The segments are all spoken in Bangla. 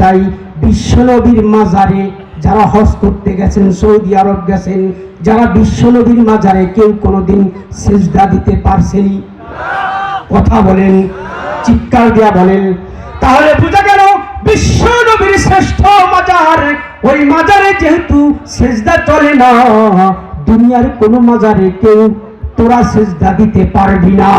চাই বিশ্বনবীর মাজারে যারা হজ করতে গেছেন, সৌদি আরব গেছেন, যারা বিশ্বনবীর মাজারে কেউ কোনোদিন সেজদা দিতে পারছেনি কথা বলেন, চিৎকার দিয়া বলেন, তাহলে বোঝা গেল বিশ্ব নবীর শ্রেষ্ঠ মাজার, ওই মাজারে যেহেতু সেজদা চলে না, দুনিয়ার কোনো মাজারে কেউ তোরা সেজদা দিতে পারবি না।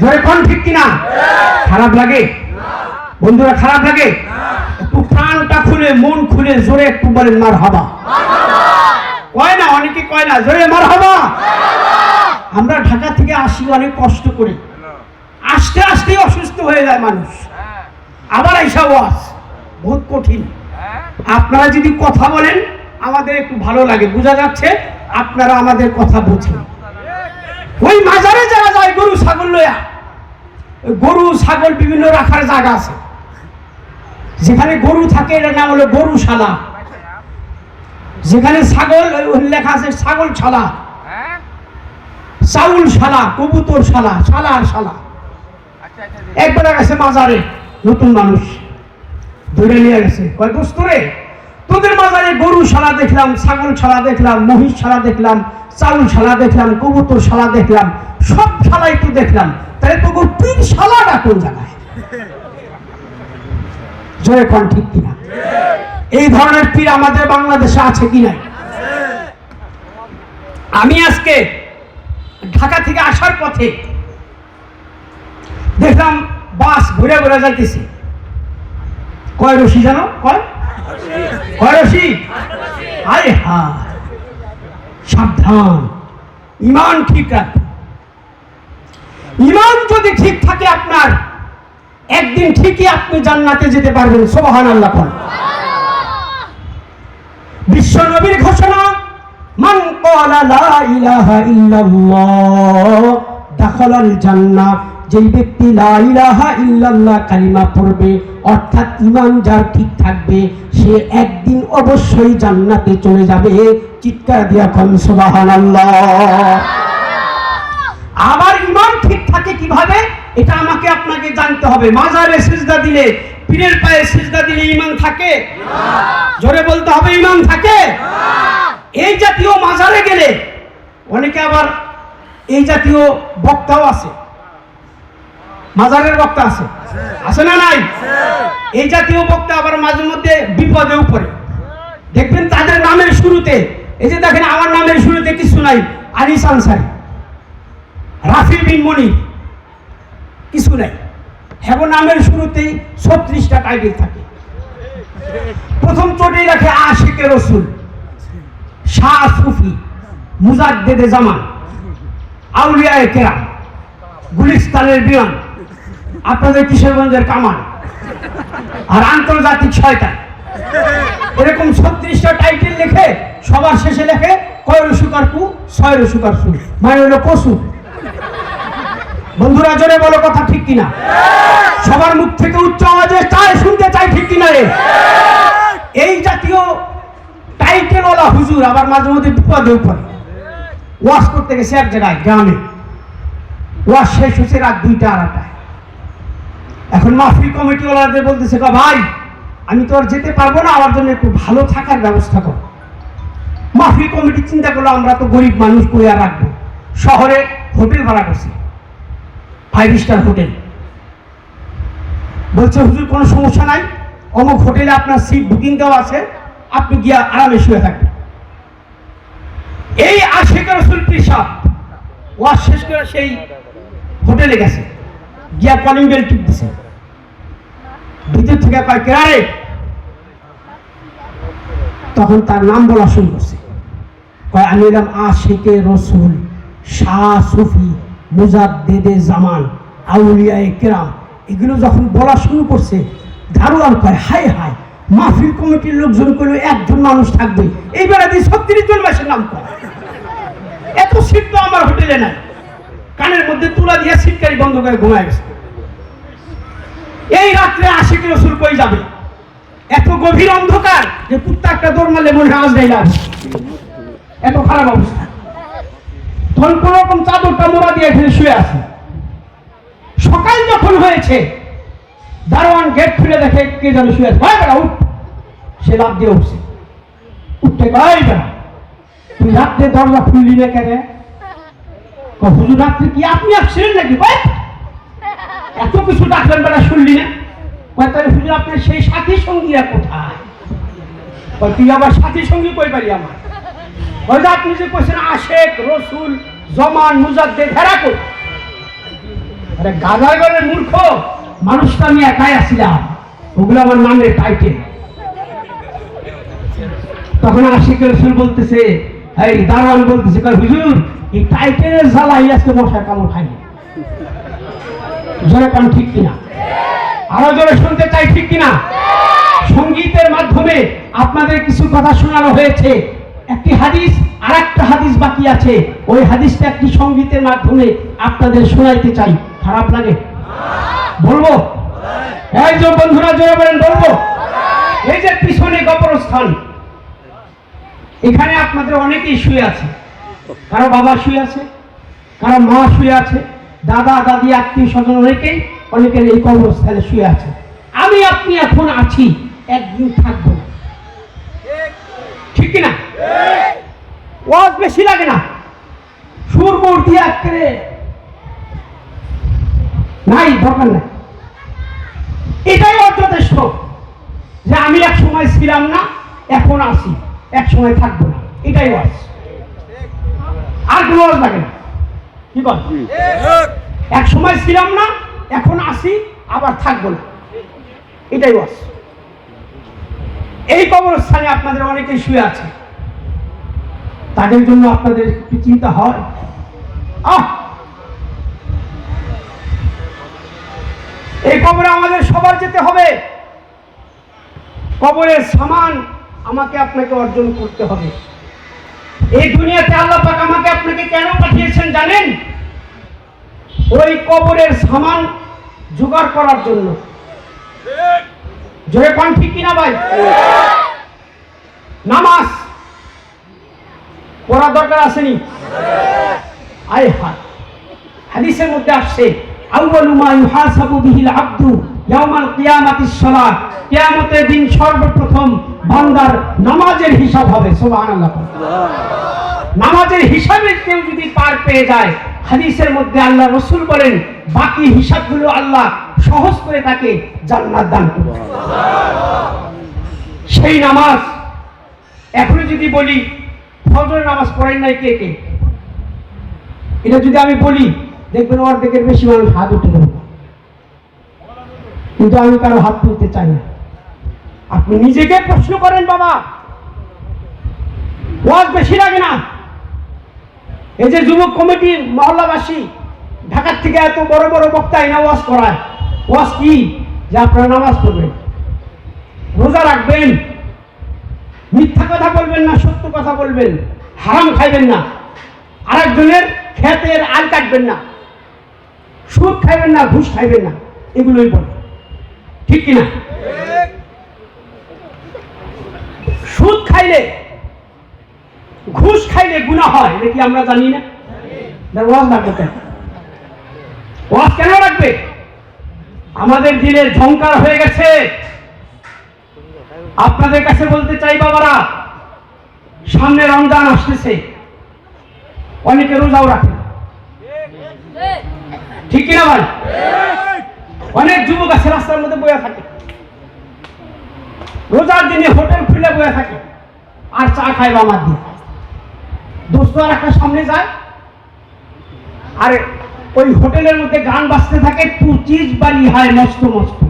জোরে কোন ঠিক কিনা? খারাপ লাগে? বন্ধুরা খারাপ লাগে? একটু প্রাণটা খুলে মন খুলে জোরে একটু বলেন মার হাবা কয় না অনেকে কয় না জোরে মার হাবা আমরা ঢাকা থেকে আসি অনেক কষ্ট করি। আসতে আসতে অসুস্থ হয়ে যায় মানুষ। আবার আইসা ওয়াজ। বহুত কঠিন। আপনারা যদি কথা বলেন আমাদের একটু ভালো লাগে। বোঝা যাচ্ছে আপনারা আমাদের কথা বোঝেন। ওই মাজারে যারা যায় গরু ছাগল লয়া গরু ছাগল বিভিন্ন রাখার জায়গা আছে। যেখানে গরু থাকে এটার নাম হলো গরুশালা। যেখানে ছাগল লেখা আছে ছাগল শালা চাউল শালা কবুতর শালা। শালা আর শালা একবার গেছে মাজারে নতুন মানুষ। ধরে নিয়ে গেছে। কয় দোস্ত রে তোদের মাজারে গরু শালা দেখলাম ছাগল শালা দেখলাম মহিষ শালা দেখলাম চাউল শালা দেখলাম কবুতর শালা দেখলাম সব শালাই তো দেখলাম। তাহলে তো পীর শালাটা কোন জায়গায় জোরে কন ঠিক কিনা? এই ধরনের পীর আমাদের বাংলাদেশে আছে কি নাই? আমি আজকে ঢাকা থেকে আসার পথে দেখলাম বাস ঘুরে ঘুরে যাইতেছে। কয় রশি জানো? কয়? কয় রশি? আরে হা, সাবধান। ইমান ঠিক রাখবে ইমান যদি ঠিক থাকে আপনার একদিন ঠিকই আপনি জান্নাতে যেতে পারবেন সোহান আল্লাহ বিশ্ব নবীর ঘোষণা, মান যেই ব্যক্তি ইল্লাল্লাহ কালিমা পড়বে, অর্থাৎ ঈমান যার ঠিক থাকবে, সে একদিন অবশ্যই জান্নাতে চলে যাবে। চিৎকার দিয়া কোন আবার ইমান ঠিক থাকে কীভাবে? এটা আমাকে আপনাকে জানতে হবে। মাজারে সিজদা দিলে, পীরের পায়ে সিজদা দিলে ইমান থাকে? জোরে বলতে হবে, ইমান থাকে? এই জাতীয় মাজারে গেলে অনেকে আবার এই জাতীয় বক্তাও আছে। মাজারের বক্তা আছে। আছে না নাই? এই জাতীয় বক্তা আবার মাঝে মধ্যে বিপদে উপরে। দেখবেন তাদের নামের শুরুতে, এই যে দেখেন আমার নামের শুরুতে কিছু নাই আনিস আনসারি, রাফি বিন মনি কিছু নাই। হ্যাঁ নামের শুরুতেই ছত্রিশটা টাইটেল থাকে। প্রথম চোটেই রাখে আশিকে রসুল, শাহ সুফি, মুজাদ্দেদে জামান, আউলিয়ায় কেরাম, গুলিস্তানের বিমান, আপনাদের কিশোরগঞ্জের কামান আর আন্তর্জাতিক শয়তান। এরকম ছত্রিশটা টাইটেল লিখে সবার শেষে লেখে কয় রসুকার কু ছয় রসুকার সু মানে হলো কসু বন্ধুরা, জোরে বলো কথা ঠিক কিনা? সবার মুখ থেকে উচ্চ আওয়াজে চায় শুনতে চাই ঠিক কিনা রে এই জাতীয় টাইটেলওয়ালা হুজুর আবার মাঝে মধ্যে বিপদে পড়ে ওয়াশ করতে গেছে এক জায়গায়, গ্রামে। ওয়াশ শেষ হচ্ছে রাত দুইটা আড়াটায় এখন মাহফিল কমিটিওয়ালাদের বলতেছে "কা ভাই, আমি তো আর যেতে পারব না, আমার জন্য একটু ভালো থাকার ব্যবস্থা কর। মাফি কমিটি চিন্তা করল, আমরা তো গরিব মানুষ করে আর রাখব। শহরে হোটেল ভাড়া করছি। ফাইভ স্টার হোটেল বলছে, হুজুর, কোনো সমস্যা নাই? অমুক হোটেলে আপনার সিট বুকিং দেওয়া আছে। আপনি গিয়া আরামে শুয়ে থাকবেন। এই আশেখ রসুল পিসাব ওয়াজ শেষ করে সেই হোটেলে গেছে। গিয়া কলিং বেল টিপতেছে ভিতর থেকে কয় কেরারে তখন তার নাম বলা শুরু করছে। কয়, আমি এলাম আশেকে রসুল শাহ সুফি। মুজাদ্দেদে জামান আউলিয়ায়ে কেরাম, এগুলো যখন বলা শুরু করছে দারোয়ান কয়, হায় হায়, মাহফিল কমিটির লোকজন করলে একজন মানুষ থাকবে। এই বেড়াতে ছত্রিশ জন মাসের নাম কয়। এত সিট তো আমার হোটেলে নাই। কানের মধ্যে তুলা দিয়ে সিটকারি বন্ধ করে ঘুমায় গেছে। এই রাত্রে আশিক রসুল কই যাবে? এত গভীর অন্ধকার যে কুত্তা একটা দৌড় মারলে মনে হয় দেয় এত খারাপ অবস্থা। রকম চাদরটা মোড়া দিয়ে এখানে শুয়ে আছে। সকাল যখন হয়েছে দারোয়ান গেট খুলে দেখে কে যেন শুয়ে আছে। ভাই বেটা উঠ। সে লাভ দিয়ে উঠছে। উঠতে গাই বেটা। তুই রাত্রে দরজা খুললি না কেন? হুজুর রাত্রে কি আপনি আসছিলেন নাকি? ভাই এত কিছু ডাকলেন বেটা শুনলি না? তাহলে হুজুর আপনার সেই সাথী সঙ্গীরা কোথায়? কয়, তুই আবার সাথী সঙ্গী কই পারি আমার? হয়তো আপনি যে কইছেন আশেক রসুল জমান মুজাদ্দে ধেরা কই? আরে গাজার ঘরের মূর্খ মানুষটা আমি একাই আসছিলাম ওগুলো আমার নামের টাইটেল তখন আশিক রসুল বলতেছে এই দারোয়ান বলতেছে কয়, হুজুর এই টাইটেলের জ্বালাই আজকে মশার কামড় খাইনি জোরে কান ঠিক কিনা? আরও জোরে শুনতে চাই ঠিক কিনা? সঙ্গীতের মাধ্যমে আপনাদের কিছু কথা শোনানো হয়েছে। একটি হাদিস আর একটা হাদিস বাকি আছে। ওই হাদিসটা একটি সঙ্গীতের মাধ্যমে আপনাদের শোনাইতে চাই। খারাপ লাগে? বলব? যে বন্ধুরা, জোরে বলেন, বলব? এই যে পিছনে কবরস্থান এখানে আপনাদের অনেকেই শুয়ে আছে। কারও বাবা শুয়ে আছে, কারও মা শুয়ে আছে, দাদা, দাদি, আত্মীয় স্বজন অনেকেই, অনেকের এই কবরস্থানে শুয়ে আছে। আমি, আপনি এখন আছি, একদিন থাকব না। ঠিক কিনা ওয়াজ বেশি লাগে না। সুর বোর দিয়ে আজকে নাই দরকার নাই। এটাই ওর যথেষ্ট। যে আমি এক সময় ছিলাম না এখন আসি এক সময় থাকব না। এটাই ওয়াজ। আর কোনো ওয়াজ লাগে না। কি বল? এক সময় ছিলাম না এখন আসি আবার থাকব না। এটাই ওয়াজ। এই কবরস্থানে আপনাদের অনেকেই শুয়ে আছে। তাদের জন্য আপনাদের একটু চিন্তা হয়? আহ! এই কবরে আমাদের সবার যেতে হবে। কবরের সামান আমাকে আপনাকে অর্জন করতে হবে। এই দুনিয়াতে আল্লাহ পাক আমাকে আপনাকে কেন পাঠিয়েছেন জানেন? ওই কবরের সামান জোগাড় করার জন্য। জোরে পান ঠিক কিনা ভাই? নামাজ। পড়া দরকার আসেনি? আয় হায়। হাদিসের মধ্যে আসছে কিয়ামতের দিন সর্বপ্রথম বান্দার নামাজের হিসাব হবে, সুবহানাল্লাহ। নামাজের হিসাবে কেউ যদি পার পেয়ে যায়, হাদিসের মধ্যে আল্লাহ রসুল বলেন, বাকি হিসাবগুলো আল্লাহ সহজ করে তাকে জান্নাত দান করবে। সেই নামাজ, এখনও যদি বলি ফজরের নামাজ পড়েন নাই কে কে? এটা যদি আমি বলি, দেখবেন অর্ধেকের বেশি মানুষ হাত উঠে দেবে কিন্তু আমি কারও হাত তুলতে চাই না। আপনি নিজেকে প্রশ্ন করেন, বাবা। ওয়াজ বেশি লাগে না। এই যে যুবক কমিটির মহল্লাবাসী, ঢাকার থেকে এত বড় বড় বক্তা এনে ওয়াজ করায়। ওয়াজ কি? যে আপনারা নামাজ পড়বেন। রোজা রাখবেন। মিথ্যা কথা বলবেন না, সত্য কথা বলবেন, হারাম খাইবেন না। আরেকজনের ক্ষেতের আল কাটবেন না, সুদ খাইবেন না, ঘুষ খাইবেন না, এগুলোই বলে। ঠিক কিনা সুদ খাইলে, ঘুষ খাইলে গুণা হয়, এটা কি আমরা জানি না? ওয়াজ লাগবে কেন? ওয়াজ কেন রাখবে? আমাদের দিলের ঝংকার হয়ে গেছে। আপনাদের কাছে বলতে চাই, বাবারা, সামনে রমজান আসতেছে। অনেকে রোজাও রাখে ঠিক কিনা ভাই? অনেক যুবক আছে, রাস্তার মধ্যে বয়ে থাকে। রোজার দিনে হোটেল খুলে বয়ে থাকে। আর চা খায় আমার দিয়ে। দোস্ত আর একটা সামনে যায়। আর, ওই হোটেলের মধ্যে গান বাজতে থাকে, তু চিজ বালি হয়, মস্ত মস্ত।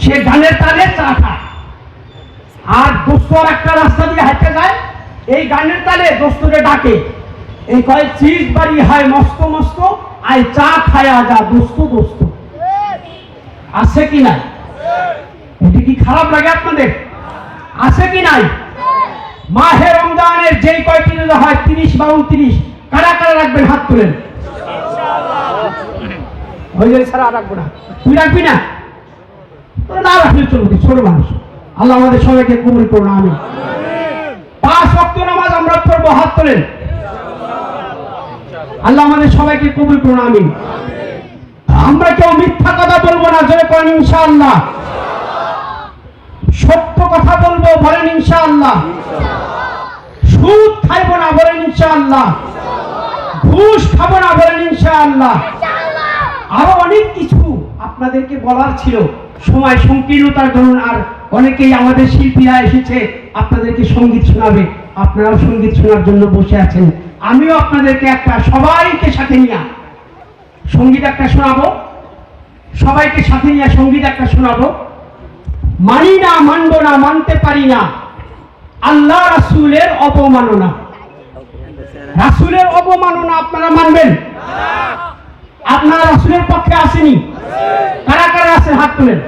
সে গানের তালে চা খায়। আর দোস্ত আর একটা রাস্তা দিয়ে হাঁটতে যায়, এই গানের তালে দোস্তকে ডাকে। এই কয় চিজ বাড়ি হয়, মস্ত মস্ত, আয় চা খায়া যা, দোস্ত দোস্ত। আছে কি নাই? এটি কি খারাপ লাগে আপনাদের? আছে কি নাই? মাহে রমজানের যেই কয়টি রোজা হয়, তিরিশ বা উনত্রিশ, কারা কারা রাখবেন? হাত তুলেন। হয়ে যায় ছাড়া রাখব না। তুই রাখবি না? না রাখলে চলবে, ছোট মানুষ। আল্লাহ আমাদের সবাইকে কবুল করুন আমি পাঁচ ওয়াক্ত নামাজ আমরা পড়ব হাত তোলেন। আল্লাহ আমাদের সবাইকে কবুল করুন আমি আমরা কেউ মিথ্যা কথা বলব না জোরে করেন ইনশাআল্লাহ। সত্য কথা বলব বলেন ইনশাআল্লাহ। সুদ খাইবো না বলেন ইনশাআল্লাহ। ঘুষ খাব না বলেন ইনশাআল্লাহ। আরও অনেক আপনাদেরকে বলার ছিল সময় সংকীর্ণতার দরুন আর অনেকেই আমাদের শিল্পীরা এসেছে আপনাদেরকে সংগীত শোনাবে। আপনারাও সংগীত শোনার জন্য বসে আছেন। আমিও আপনাদেরকে একটা সবাইকে সাথে নিয়ে সংগীত একটা শোনাবো। সবাইকে সাথে নিয়ে সংগীত একটা শোনাবো। মানি না মানব না মানতে পারি না। আল্লাহ রাসূলের অপমাননা রাসূলের অপমাননা আপনারা মানবেন। আপনারা রাসূলের পক্ষে আসেনি। কারা কারা আছেন হাত তুলেন।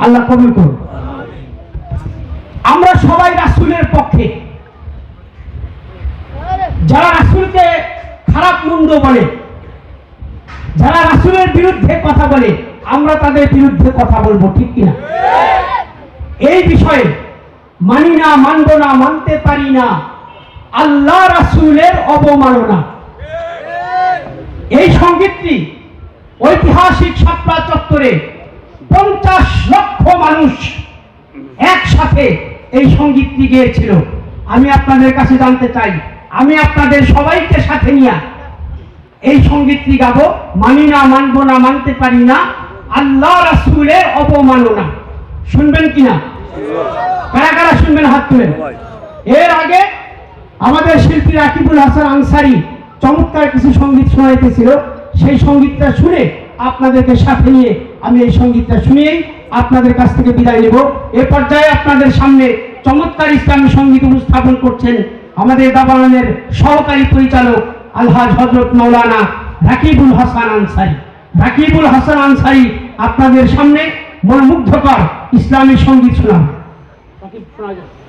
আল্লাহ কবুল করুন। আমরা সবাই রাসূলের পক্ষে। যারা রাসূলকে খারাপ মন্দ বলে, যারা রাসূলের বিরুদ্ধে কথা বলে, আমরা তাদের বিরুদ্ধে কথা বলব, ঠিক কিনা? এই বিষয়ে মানি না, মানব না, মানতে পারি না। আল্লাহ রাসূলের অবমাননা। এই সঙ্গীতটি ঐতিহাসিক সাতটা চত্বরে পঞ্চাশ লক্ষ মানুষ একসাথে এই সঙ্গীতটি গেয়েছিল। আমি আপনাদের কাছে জানতে চাই, আমি আপনাদের সবাইকে সাথে নিয়ে এই সঙ্গীতটি গাবো। মানি না, মানব না, মানতে পারি না। আল্লাহ রাসূলের অপমাননা। শুনবেন কিনা কারা কারা শুনবেন হাত তুলেন এর আগে আমাদের শিল্পী রাকিবুল হাসান আনসারি চমৎকার কিছু সংগীত শোনাইতেছিল। সেই সঙ্গীতটা শুনে আপনাদেরকে সাথে নিয়ে আমি এই সঙ্গীতটা শুনিয়েই আপনাদের কাছ থেকে বিদায় নেব। এ পর্যায়ে আপনাদের সামনে চমৎকার ইসলামী সংগীত উপস্থাপন করছেন আমাদের দাবানের সহকারী পরিচালক আলহাজ হজরত মৌলানা রাকিবুল হাসান আনসারি। রাকিবুল হাসান আনসারি আপনাদের সামনে মনোমুগ্ধকর ইসলামী সংগীত রাকিব, শোনা যায়।